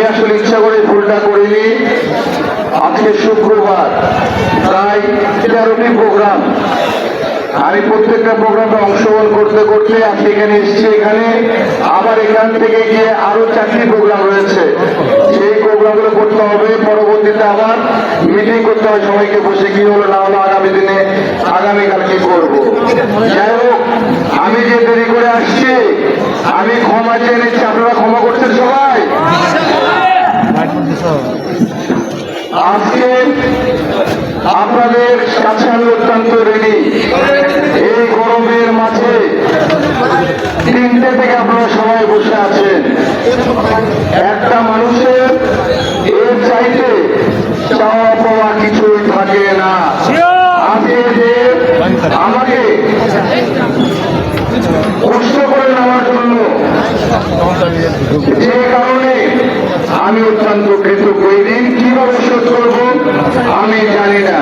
আমি আসলে ইচ্ছা করে ভুলটা করিনি। আজকে শুক্রবার প্রায় তেরোটি প্রোগ্রাম আমি প্রত্যেকটা প্রোগ্রামে অংশগ্রহণ করতে করতে আজকে এখানে এসেছি এখানে। আবার এখান থেকে গিয়ে আরও চারটি প্রোগ্রাম রয়েছে। সেই প্রোগ্রামগুলো করতে হবে। পরবর্তীতে আবার মিটিং করতে হবে সবাইকে বসে কি হলো না হলো আগামী দিনে আগামীকাল কি করব। যাই হোক, আমি যে দেরি করে আসছি, আমি ক্ষমা চেয়ে নিচ্ছি। আপনারা ক্ষমা করছেন সবাই? আজকে আপনাদের কাছে আমি অত্যন্ত রেডি এই গরমের মাঝে তিনটে থেকে আপনারা সবাই বসে আছেন একটা মানুষের এর চাইতে চাওয়া পাওয়া কিছুই থাকে না আজকে যে আমাকে কষ্ট করে নেওয়ার জন্য যে কারণে আমি অত্যন্ত কৃতজ্ঞ ঋণ কীভাবে শোধ করব আমি জানি না।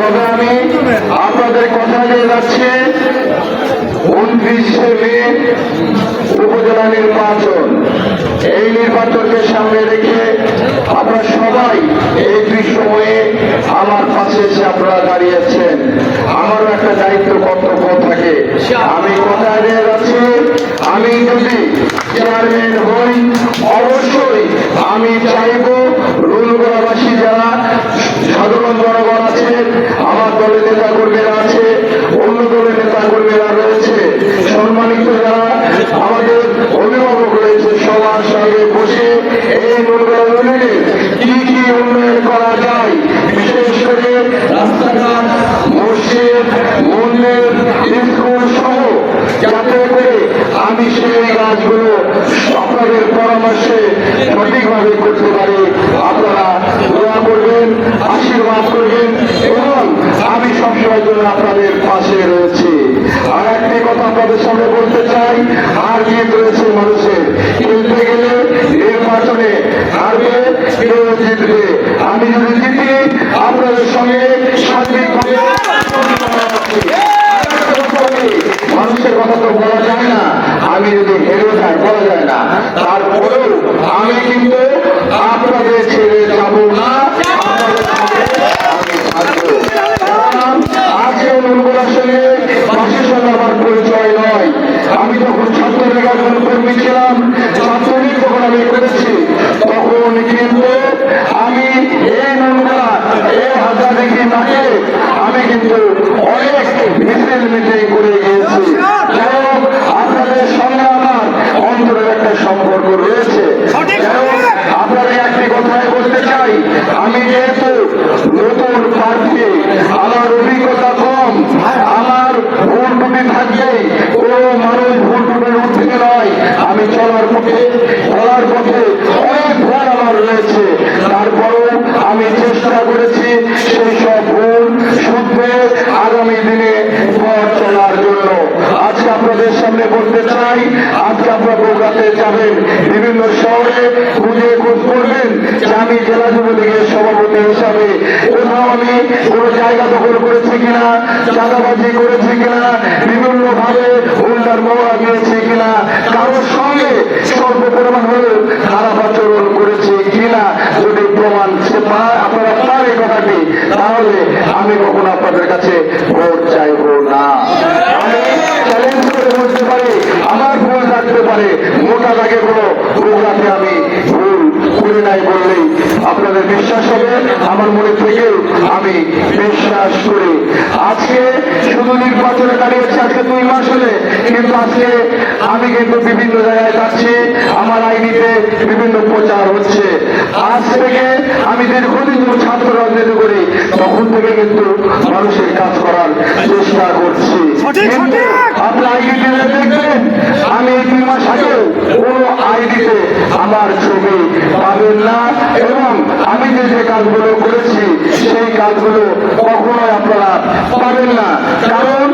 তবে আমি আপনাদের কথা দিয়ে যাচ্ছে। উনত্রিশে মে উপজেলা নির্বাচন। এই নির্বাচনকে সামনে রেখে আপনারা সবাই এই দুঃসময়ে আমার পাশে এসে আপনারা দাঁড়িয়েছেন আমারও একটা দায়িত্ব কর্তব্য থাকে। আমি কথা দিয়ে যাচ্ছি? আমি যদি চেয়ারম্যান হই, অবশ্যই আমি চাইব রুলগোড়াবাসী যারা সাধারণ জনগণ আছে, আমার দলের নেতা কর্মীরা আছে, অন্য দলের নেতা কর্মীরা রয়েছে। সম্মানিত যারা আমাদের অভিভাবক কি কি উন্নয়ন করা যায়? বিশেষ করে রাস্তাঘাট, মসজিদ, মন্দির, স্কুল সহ, যাতে করে আমি সেই কাজগুলো আপনাদের পরামর্শে সঠিকভাবে করতে পারি। হারবে কেউ জিতবে আমি যদি জিতি আপনাদের সঙ্গে সার্বিকভাবে মানুষের কথা তো বলা যায় না আমি যদি হেরে যাই বলা যায় না তারপরেও আমি কিন্তু আপনাদের ছেড়ে যাব না আপনাদের সঙ্গে আমি থাকব কারণ আজকে অনুগুলার সঙ্গে পাশের সঙ্গে আমার পরিচয় নয় আমি যখন ছাত্র নির্বাচন কর্মী ছিলাম ছাত্রলীগ যখন আমি করেছি তখন কিন্তু আমি এই নোংরা এই হাজার দেখি মাঠে আমি কিন্তু অনেক মিছিল মিটিং করে গিয়েছি যাই হোক, আপনাদের সঙ্গে আমার অন্তরের একটা সম্পর্ক রয়েছে যাই হোক, আপনাদের একটি কথাই বলতে চাই আমি যেহেতু নতুন প্রার্থী আমার অভিজ্ঞতা কম আমার ভুল টুটি থাকবে কোনো মানুষ ভুল টুটির উঠতে নয় আমি চলার পথে চলার পথে অনেক ভুল আমার রয়েছে তারপরেও আমি চেষ্টা করেছি সেই সব ভুল শুধরে আগামী দিনে পথ চলার জন্য আজকে আপনাদের বলতে চাই আজকে আপনারা বগুড়াতে যাবেন। বিভিন্ন শহরে খুঁজে খোঁজ করবেন যে আমি জেলা যুবলীগের সভাপতি হিসাবে। কোথাও আমি কোনো জায়গা দখল করেছি কিনা, চাঁদাবাজি করেছি কিনা বিভিন্ন ভাবে উল্টার মহড়া দিয়েছি কিনা, কারোর সঙ্গে স্বল্প পরিমাণ হলেও খারাপ আচরণ করেছি কিনা যদি প্রমাণ সে আপনারা পান এই কথাটি, তাহলে আমি কখনো আপনাদের কাছে ভোট চাইব না। আমি চ্যালেঞ্জ করে বলতে পারি, আমার থাকতে পারে। মোটা দাগে কোনো আমি করে নাই বললেই আপনাদের বিশ্বাস হবে আমার মনে থেকেও আমি বিশ্বাস করি। আজকে শুধু নির্বাচনে দাঁড়িয়েছে আজকে দুই মাস হলে কিন্তু আজকে আমি কিন্তু বিভিন্ন জায়গায় যাচ্ছি আমার আইডিতে বিভিন্ন প্রচার হচ্ছে। আজ থেকে আমি দীর্ঘদিন ধরে ছাত্র রাজনীতি করি তখন থেকে কিন্তু মানুষের কাজ করার চেষ্টা করছি। কিন্তু আপনার আইডিতে দেখবেন আমি এই দুই মাস আগেও কোনো আইডিতে আমার ছবি পাবেন না। এবং আমি যে যে কাজগুলো করেছি সেই কাজগুলো কখনোই আপনারা পাবেন না। কারণ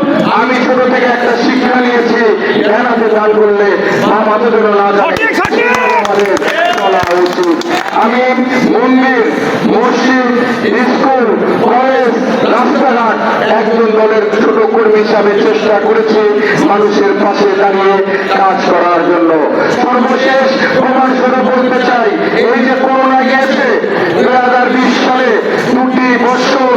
আমি ছোট থেকে একটা শিক্ষা নিয়েছি ধ্যান হাতে দান করলে আমাদের মাথা যেন না যায় আমি মন্দির, মসজিদ, স্কুল, কলেজ, রাস্তাঘাট একজন দলের ছোট কর্মী হিসাবে চেষ্টা করেছি মানুষের পাশে দাঁড়িয়ে কাজ করার জন্য। সর্বশেষ প্রমাণ করে বলতে চাই, এই যে করোনা গেছে দুই হাজার বিশ সালে দুটি বছর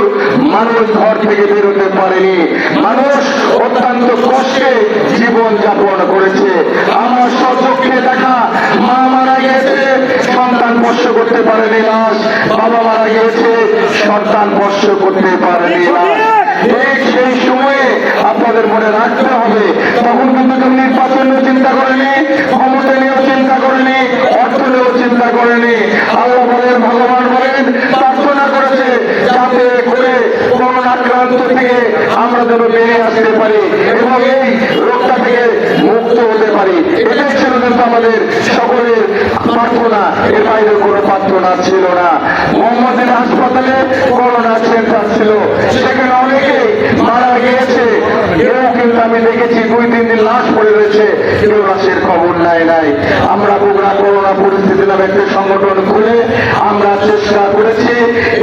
মানুষ ঘর থেকে বেরোতে পারেনি। মানুষ অত্যন্ত কষ্টে জীবন যাপন করেছে। আমার সচক্ষে দেখা স্পর্শ করতে পারেনি লাশ বাবা মারা গেছে সন্তান স্পর্শ করতে পারেনি সেই সময়ে আপনাদের মনে রাখতে হবে, তখন কিন্তু কেউ নির্বাচন নিয়ে চিন্তা করেনি ক্ষমতা নিয়েও চিন্তা করেনি অর্থ নিয়েও চিন্তা করেনি আল্লাহ বলেন, ভগবান বলেন, প্রার্থনা করেছে যাতে করে করোনা আক্রান্ত থেকে আমরা যেন বেরিয়ে আসতে পারি এবং এই রোগটা থেকে মুক্ত হতে পারি। এটাই ছিল কিন্তু আমাদের সকলের প্রার্থনা। এর বাইরে কোনো প্রার্থনা ছিল না। মোহাম্মদের হাসপাতালে করোনা সেন্টার ছিল। সেখানে অনেকে মারা গিয়েছে। কেউ কিন্তু আমি দেখেছি, দুই, তিন দিন লাশ পড়ে রয়েছে। কেউ লাশের খবর নাই নাই। আমরা বগুড়া করোনা পরিস্থিতি নামে একটি সংগঠন খুলে আমরা চেষ্টা করেছি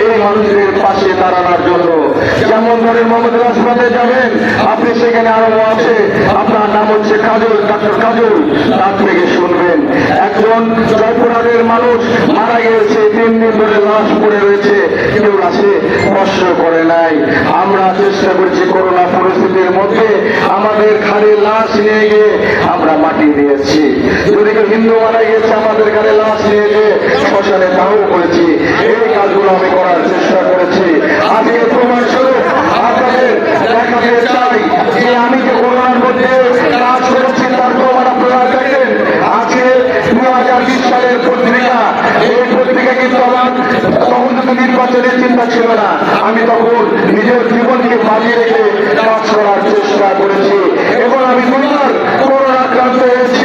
এই মানুষদের পাশে দাঁড়ানোর জন্য। যেমন ধরেন মোহাম্মদ হাসপাতালে যাবেন, আপনি সেখানে আরও আছে। আপনার নাম হচ্ছে কাজল, ডাক্তার কাজল। তার থেকে শুনবেন। একজন মানুষ মারা গিয়েছে, তিন দিন ধরে লাশ পড়ে রয়েছে কেউ লাশে স্পর্শ করে নাই। আমরা চেষ্টা করছি করোনা পরিস্থিতির মধ্যে আমাদের খালি লাশ নিয়ে গিয়ে আমরা মাটি দিয়েছি। যদি কেউ হিন্দু মারা গিয়েছে, আমাদের ঘরে লাশ নিয়ে গিয়ে শ্মশানে দাহ করেছি। এই কাজগুলো আমি করার চেষ্টা করেছি। আজকে প্রমাণ স্বরূপ আপনাদের দেখাতে চাই যে আমি যে করোনার মধ্যে কাজ করেছি তার প্রমাণ আপনারা দেখেন আজকে দু হাজার বিশ সালের পত্রিকা এই পত্রিকা কিন্তু আমার তখন নির্বাচনের চিন্তা আমি তখন নিজের জীবনকে বাজিয়ে রেখে কাজ করার চেষ্টা করেছি। এবং আমি দুবার করোনা আক্রান্ত হয়েছি।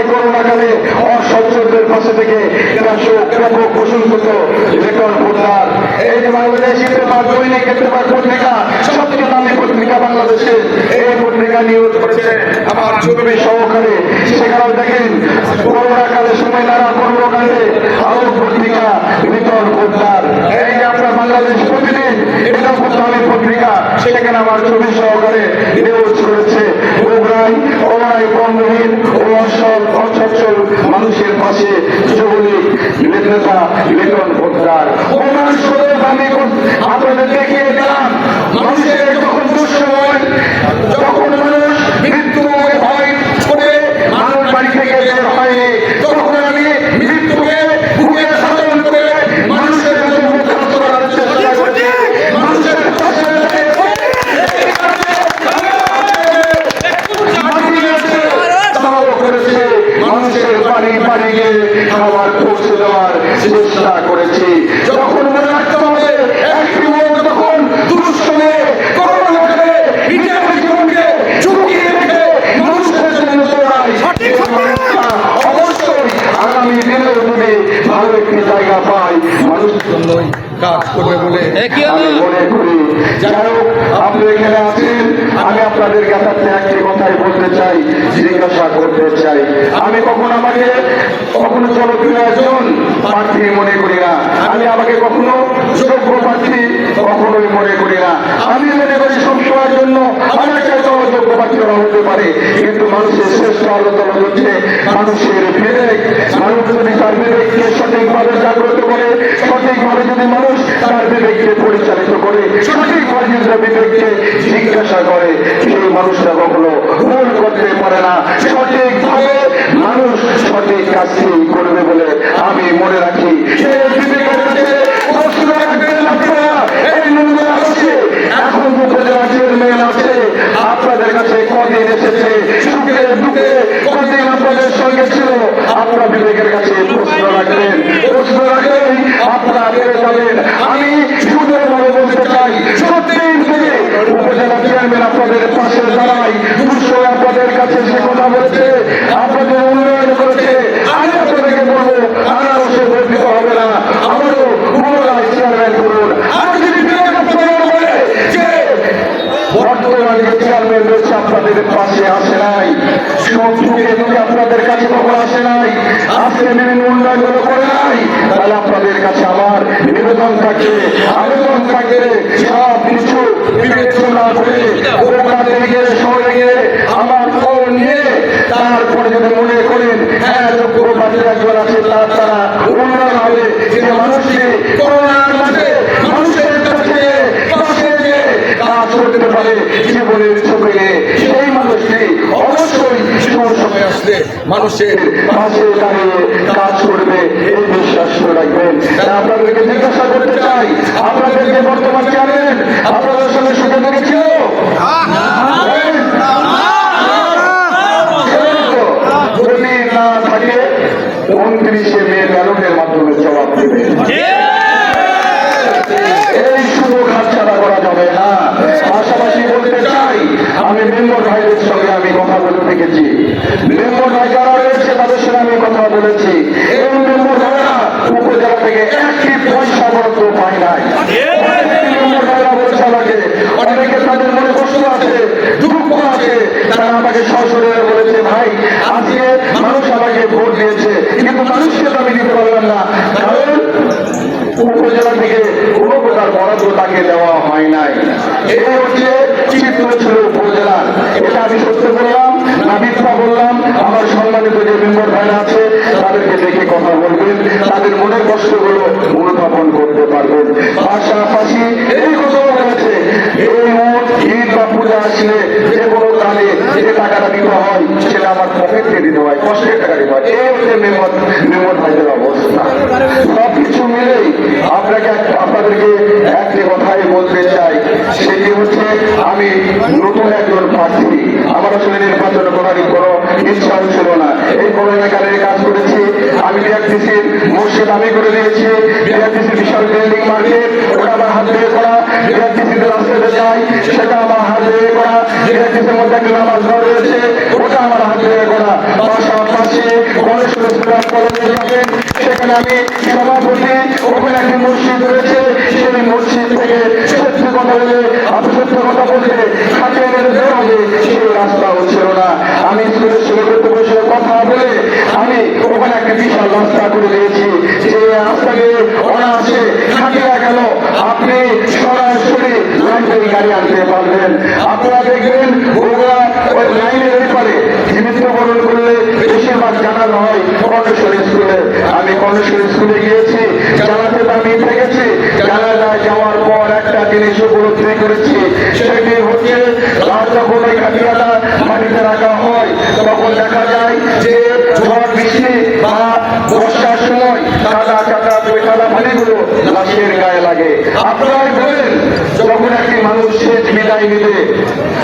বগুড়ায় করোনাকালে অসচ্ছলদের পাশে থেকে দেড়শো ব্যাপক প্রশংসিত লেখন ভোটার। এই যে বাংলাদেশি পেপার, দৈনিক পেপার পত্রিকা, সবথেকে দামি পত্রিকা বাংলাদেশে। এই পত্রিকা নিয়োগ করেছে আমার ছবি সহকারে। সেখানেও দেখেন, করোনাকালে সময় নানা কর্মকাণ্ডে আলোক পত্রিকা বিতরণ ভোটার। এই যে আপনার বাংলাদেশ প্রতিদিন এটা খুব দামি পত্রিকা, সেখানে আমার ছবি সহকারে নিউজ করেছে। বগুড়ায় ওরাই বন্ধহীন ও অসল অসচ্ছল মানুষের পাশে যুবলীগ নেতা লেখন ভোটার প্রমাণ স্বরূপ আমি আপনাদের দেখিয়ে দিলাম মানুষের যখন দুঃসময় যখন মানুষ মৃত্যুময় ভয় করে মানুষ বাড়ি থেকে বের হয়নি তখন আমি মৃত্যুকে বুকে সাধন করে মানুষের কাছে মুখ হাত করার চেষ্টা করছি মানুষের পাশে করেছে মানুষের বাড়ি বাড়ি গিয়ে খাবার পৌঁছে দেওয়ার চেষ্টা করেছি যখন মনে রাখতে হবে একটি লোক তখন দুঃসময়ে করোনা করে নিজের জীবনকে ঝুঁকিয়ে রেখে মানুষের জন্য দৌড়ায় এই মানুষটা অবশ্যই আগামী দিনেও যদি ভালো একটি জায়গা পায় মানুষের জন্যই কাজ করবে বলে আমি মনে করি যাই হোক আপনি এখানে আছেন। আমি আপনাদের কাছে একটি কথাই বলতে চাই জিজ্ঞাসা করতে চাই। আমি কখনো আমাকে কখনো জনপ্রিয় একজন প্রার্থী মনে করি না। আমি আমাকে কখনো যোগ্য প্রার্থী কখনোই মনে করি না। আমি মনে করি সবসময়ের জন্য আমার চাইতে অযোগ্য প্রার্থীরা হতে পারে কিন্তু মানুষের শ্রেষ্ঠ আলোচনা হচ্ছে মানুষের মানুষ যদি তার বিবেককে সঠিকভাবে জাগ্রত করে, সঠিকভাবে যদি মানুষ তার বিবেককে পরিচালিত করে সঠিকভাবে যদি বিবেককে জিজ্ঞাসা করে, সেই মানুষটা কখনো ভুল করতে পারে না। সঠিকভাবে মানুষ সঠিক কাজটি করবে বলে আমি মনে রাখি। এই বিবেকের কাছে প্রশ্ন রাখবেন আপনারা এই নোংরা আছে এখন যে উপজেলা চেয়ারম্যান আছে আপনাদের কাছে কদিন এসেছে সুখে দুঃখে কদিন আপনাদের সঙ্গে ছিল আপনারা বিবেকের কাছে প্রশ্ন রাখবেন প্রশ্ন রাখলেই আপনারা বেড়ে যাবেন আমি সুদের ভাবে বলতে চাই সত্যি থেকে উপজেলা চেয়ারম্যান আপনাদের পাশে দাঁড়াই বর্তমান যে চেয়ারম্যান রয়েছে আপনাদের পাশে আসে নাই সব সুখে দুঃখে আপনাদের কাছে কখন আসে নাই। আজকে বিভিন্ন উন্নয়নগুলো করে নাই, তাহলে আপনাদের কাছে আমার নিবেদন থাকে আবেদন থাকে সব কিছু বিবেচনা করে ওখানে গিয়ে আমার নিয়ে তারপরে যদি মনে করেন হ্যাঁ একজন আছে, তার উন্নয়ন হবে। যে মানুষকে করোনার মাঝে মানুষের কাছে, পাশে গিয়ে কাজ করতে পারে চোখে সেই মানুষটি অবশ্যই সুর আসলে মানুষের পাশে দাঁড়িয়ে কাজ করবে এই বিশ্বাস রাখবেন। আপনাদেরকে জিজ্ঞাসা করতে চাই, আপনাদের যে বর্তমান চেয়ারম্যান আপনাদের সঙ্গে সুখে দেখেছিল যদি না থাকে উনত্রিশে মে ব্যালটের মাধ্যমে জবাব দেবে এই সুযোগ হাতছাড়া করা যাবে না পাশাপাশি বলতে চাই আমি মেম্বর ভাইদের সঙ্গে আমি কথা বলে দেখেছি মেম্বর ভাই যারা রয়েছে তাদের সঙ্গে আমি কথা বলেছি এই মেম্বর ভাইরা উপজেলা থেকে একটি পয়সা বরাদ্দ পায় নাই অনেক মেম্বর ভাইরা বলেছে আমাকে অনেকে তাদের মনে কষ্ট আছে দুঃখ আছে তারা আমাকে সশরীরে বলেছে ভাই আজকে মানুষ আমাকে ভোট দিয়েছে, কিন্তু মানুষকে আমি দিতে পারলাম না। কারণ উপজেলা থেকে বরাদ্দ তাকে দেওয়া হয় নাই। এই হচ্ছে চিত্র ছিল উপজেলার এটা আমি সত্য বললাম, না মিথ্যা বললাম। আমার সম্মানিত যে মেম্বর ভাইরা আছে, তাদেরকে দেখে কথা বলবেন। তাদের মনের কষ্টগুলো অনুধাবন করতে পারবেন। পাশাপাশি এই কথা বলেছে, এই মোট ঈদ বা পূজা আসলে যে কোনো দানে যে টাকাটা দিতে হয়, সেটা আমার পকেট থেকে দিতে হয়, কষ্টের টাকা দিতে হয়। এই হচ্ছে মেম্বর মেম্বর ভাইদের অবস্থা সব কিছু মিলেই আপনাকে এক- আপনাদেরকে একটি কথাই বলতে চাই সেটি হচ্ছে আমি নতুন একজন প্রার্থী আমার আসলে নির্বাচন করার কোনো ইচ্ছাও ছিল না এই করোনা কালে কাজ করেছি আমি বিআরটিসির মসজিদ আমি করে দিয়েছি। বিআরটিসির বিশাল বিল্ডিং মার্কেট ওটা আমার হাত দিয়ে করা। বিআরটিসিতে রাস্তাতে যাই, সেটা আমার হাত দিয়ে করা। বিআরটিসির মধ্যে একটা নামাজ ঘর রয়েছে, ওটা আমার হাত দিয়ে করা। পাশাপাশি গণেশ কলেজে যাবেন। সেখানে আমি সভাপতি ওখানে একটি মসজিদ রয়েছে। সেই মসজিদ থেকে সত্যি কথা বলে আপনি সত্য কথা বলতে খাটিয়ে মেরে দেওয়া হবে সেই রাস্তাও ছিল না আমি স্কুলের সঙ্গে কর্তৃপক্ষের সঙ্গে কথা বলে আমি ওখানে একটা বিশাল রাস্তা করে দিয়েছি। যে রাস্তা দিয়ে অনায়াসে খাটিয়ে গেল। আপনি সরাসরি লাইব্রেরি গাড়ি আনতে পারবেন। আপনারা দেখবেন ওরা ওই লাইনের ব্যাপারে জীবিতবরণ করলে বেশিরভাগ জানানো হয় কর্ণেশ্বর স্কুলে। আমি কর্ণেশ্বর স্কুলে গিয়েছি, জানাতে আমি থেকেছি। জানাজায় যাওয়ার পর একটা জিনিস উপলব্ধি করেছি। সেটি হচ্ছে রাত যখন ওই খাটিয়াটা মাটিতে রাখা হয় তখন দেখা যায় যে ঝড় বৃষ্টি বা বর্ষার সময় কাদা কাদা পানিগুলো লাশের গায়ে লাগে। আপনারাই বলেন, যখন একটি মানুষ শেষ বিদায় নিবে,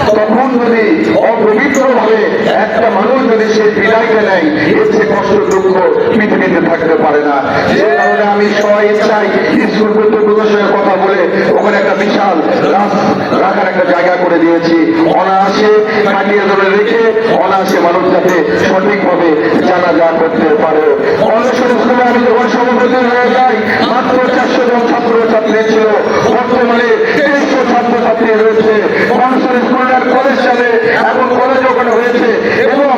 তখন যদি অপবিত্র ভাবে একটা মানুষ যদি সে বিদায়কে নেয় এর চেয়ে কষ্ট দুঃখ পৃথিবীতে থাকতে পারে না। যে কারণে আমি স্ব ইচ্ছায় স্কুল কর্তৃপক্ষের সঙ্গে কথা বলে ওখানে একটা বিশাল রাস- রাখার একটা জায়গা করে দিয়েছি। অনায়াসে কাটিয়ে ধরে রেখে অনায়াসে মানুষ যাতে সঠিকভাবে জানাজা করতে পারে। অনেশ্বর স্কুলে আমি যখন সভাপতি হয়ে মাত্র চারশো জন ছাত্র ছাত্রী ছিল। বর্তমানে ছাত্র ছাত্রী রয়েছে। অনেশ্বর স্কুলের কলেজ চলে এখন কলেজ ওখানে হয়েছে এবং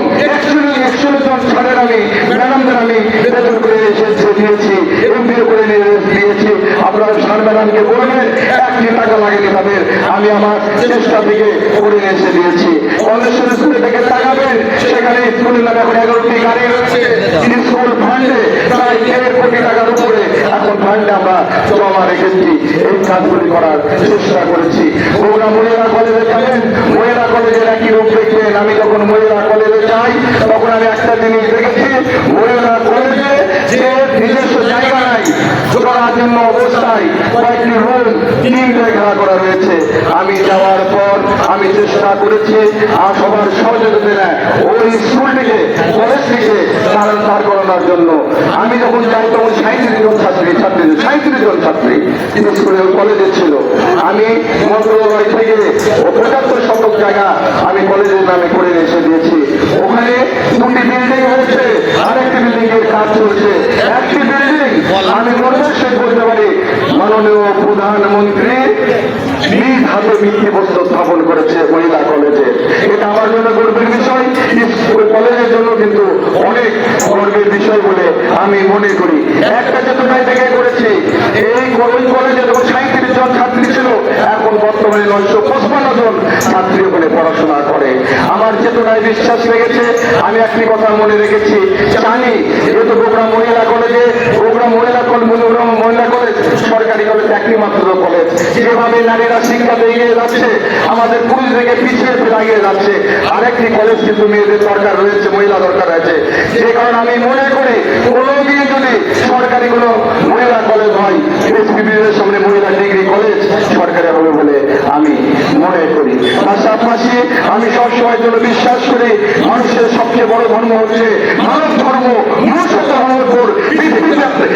জন আমি ম্যাডামদের আমি করে দিয়েছি এমপিও করে নিয়ে দিয়েছি আপনারা সার ম্যাডামকে বলবেন একটি টাকা লাগেনি তাদের আমি আমার চেষ্টা থেকে করে এসে দিয়েছি। অনেশ্বর স্কুলে থেকে তাকাবেন, সেখানে স্কুলের নামে এখন এগারোটি গাড়ি রয়েছে। স্কুল ফান্ডে প্রায় দেড় কোটি টাকার উপরে এখন ফান্ডে আমরা জমা রেখেছি। এই কাজগুলি করার চেষ্টা করেছি। মহিলা কলেজে মহিলা কলেজের একই রূপ আমি যখন মহিলা কলেজে যাই, তখন আমি একটা জিনিস দেখেছি, মহিলা কলেজে নিজস্ব জায়গা নাই করার জন্য অবস্থায় কয়েকটি রুম তিনটে খেলা করা রয়েছে আমি যাওয়ার পর আমি চেষ্টা করেছি, আর সবার সহযোগিতা নেয়। ওই স্কুলটিকে কলেজটিকে তার করানোর জন্য। আমি যখন যাই তখন সাঁত্রিশ জন ছাত্রী ছাত্রী সাঁত্রিশ জন ছাত্রী কিন্তু স্কুলে কলেজে ছিল। আমি মন্ত্রণালয় থেকে পঁচাত্তর শতক জায়গা আমি কলেজের নামে করে এসে দিয়েছি। ওখানে দুটি বিল্ডিং হয়েছে, আরেকটি বিল্ডিং এর কাজ চলছে। একটি বিল্ডিং আমি শেষ করতে পারি। মাননীয় প্রধানমন্ত্রী নিজ হাতে ভিত্তি বস্তু স্থাপন করেছে মহিলা কলেজে। এটা আমার জন্য গর্বের বিষয়। কলেজের জন্য কিন্তু অনেক গর্বের বিষয় বলে আমি মনে করি। একটা চেতনায় থেকে করেছি, এই ওই কলেজে যখন সাঁত্রিশ জন ছাত্রী ছিল, এখন বর্তমানে নয়শো পঁচপান্ন জন ছাত্রী ওখানে পড়াশোনা করে। আমার চেতনায় বিশ্বাস লেগেছে, আমি একটি কথা মনে রেখেছি। জানি যেহেতু বগুড়া মহিলা কলেজে মহিলা কলেজ মহিলা কলেজ, সরকারি কলেজ একটি মাত্র কলেজ। যেভাবে নারীরা শিক্ষাতে এগিয়ে যাচ্ছে, আমাদের পুরুষ থেকে পিছিয়ে ফেলে এগিয়ে যাচ্ছে। আরেকটি কলেজ কিন্তু মেয়েদের দরকার রয়েছে, মহিলা দরকার রয়েছে যে কারণে আমি মনে করি, কোনো দিন যদি সরকারি কোনো মহিলা কলেজ হয় এসপিবির সামনে মহিলা ডিগ্রি কলেজ সরকারি হবে বলে আমি মনে করি। পাশাপাশি আমি সবসময় জন্য বিশ্বাস করি, মানুষের সবচেয়ে বড় ধর্ম হচ্ছে মানব ধর্ম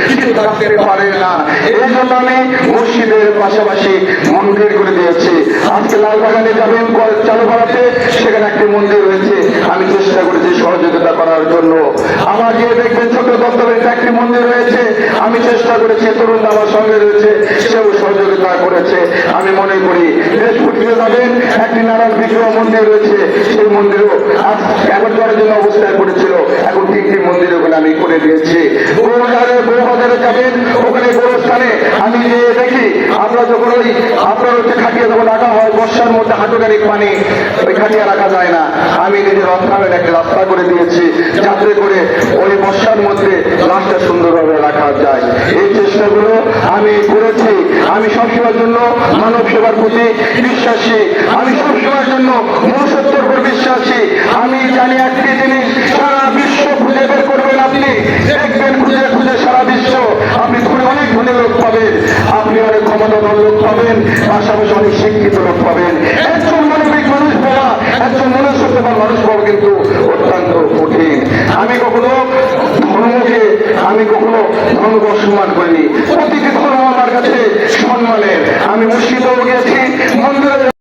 টিকে থাকতে পারে না। এই জন্য আমি মসজিদের পাশাপাশি মন্দির করে দিয়েছি। আজকে লালবাগানে যাবেন চালু করাতে। সেখানে একটি মন্দির রয়েছে। আমি চেষ্টা করেছি সহযোগিতা করার জন্য। আমার গিয়ে দেখবেন ছোট দপ্তরের একটি মন্দির রয়েছে। আমি চেষ্টা করেছি, তরুণ আমার সঙ্গে রয়েছে, সেও সহযোগিতা করেছে। আমি মনে করি দেশ ফুটিয়ে যাবেন, একটি নারায়ণ বিগ্রহ মন্দির রয়েছে। সেই মন্দিরও এখন জন্য অবস্থায় পড়েছিল এখন তিনটি মন্দির ওখানে আমি করে দিয়েছি বউবাজারে বউবাজারে যাবেন ওখানে গোরস্থানে আমি যে দেখি আমরা যখন ওই হচ্ছে খাটিয়া যখন রাখা হয় বর্ষার মধ্যে হাঁটুকানি পানি, ওই খাটিয়া রাখা যায় না। আমি নিজের অর্থায়নের একটা রাস্তা করে দিয়েছি, যাতে করে ওই বর্ষার মধ্যে লাশটা সুন্দরভাবে রাখা যায়। এই চেষ্টাগুলো আমি করেছি। আমি সবসময়ের জন্য মানব সেবার প্রতি বিশ্বাসী। আমি সবসময়ের জন্য মনুষ্যত্বের উপর বিশ্বাসী। আমি জানি একটি জিনিস, সারা বিশ্ব খুঁজে বের করবেন আপনি। দেখবেন খুঁজে খুঁজে সারা বিশ্ব। আপনি ধনী লোক পাবেন আপনি অনেক ক্ষমতাধর লোক পাবেন, পাশাপাশি অনেক শিক্ষিত লোক পাবেন। একজন মানবিক মানুষ পাওয়া একজন মনুষ্যত্ববান মানুষ পাওয়া কিন্তু অত্যন্ত কঠিন। আমি কখনো ধর্মকে আমি কখনো ধর্মকে অসম্মান করিনি। প্রতিটি ধর্ম আমার কাছে সম্মানের। আমি মসজিদেও গিয়েছি